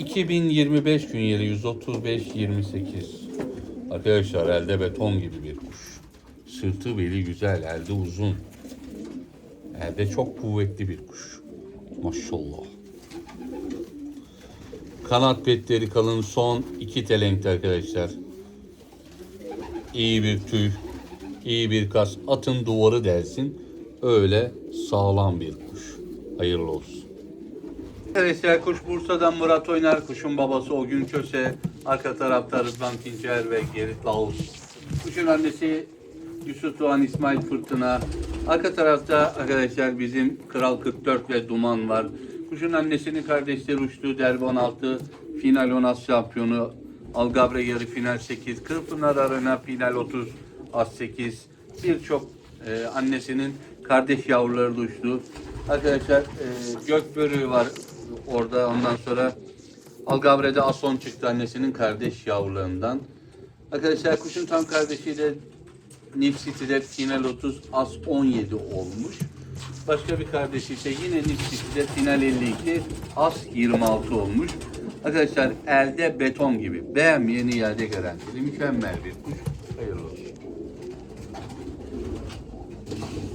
2025 gün yeri 135 28. Arkadaşlar elde beton gibi bir kuş. Sırtı beli güzel, elde uzun. Elde çok kuvvetli bir kuş. Maşallah. Kanat petleri kalın son iki telenkti arkadaşlar. İyi bir tüy, iyi bir kas. Atın duvarı delsin. Öyle sağlam bir kuş. Hayırlı olsun. Arkadaşlar kuş Bursa'dan Murat Oynar, kuşun babası o gün Köse, arka tarafta Rıdvan Tincer ve Gerit Laus. Kuşun annesi Yusuf Doğan İsmail Fırtına. Arka tarafta arkadaşlar bizim Kral 44 ve Duman var. Kuşun annesinin kardeşleri uçtu. Derbi 16, final 16 şampiyonu. Algabre yarı final 8, Kırpınar Arena final 30, az 8. Birçok e, annesinin kardeş yavruları da uçtu. Arkadaşlar e, gök var orada ondan sonra Algabre'de Ason çıktı annesinin kardeş yavrularından. Arkadaşlar kuşun tam kardeşi de City'de final 30 as 17 olmuş. Başka bir kardeşi ise yine Nif City'de final 52 as 26 olmuş. Arkadaşlar elde beton gibi. Beğenmeyeni iade garantili. Mükemmel bir kuş. Hayırlı olsun.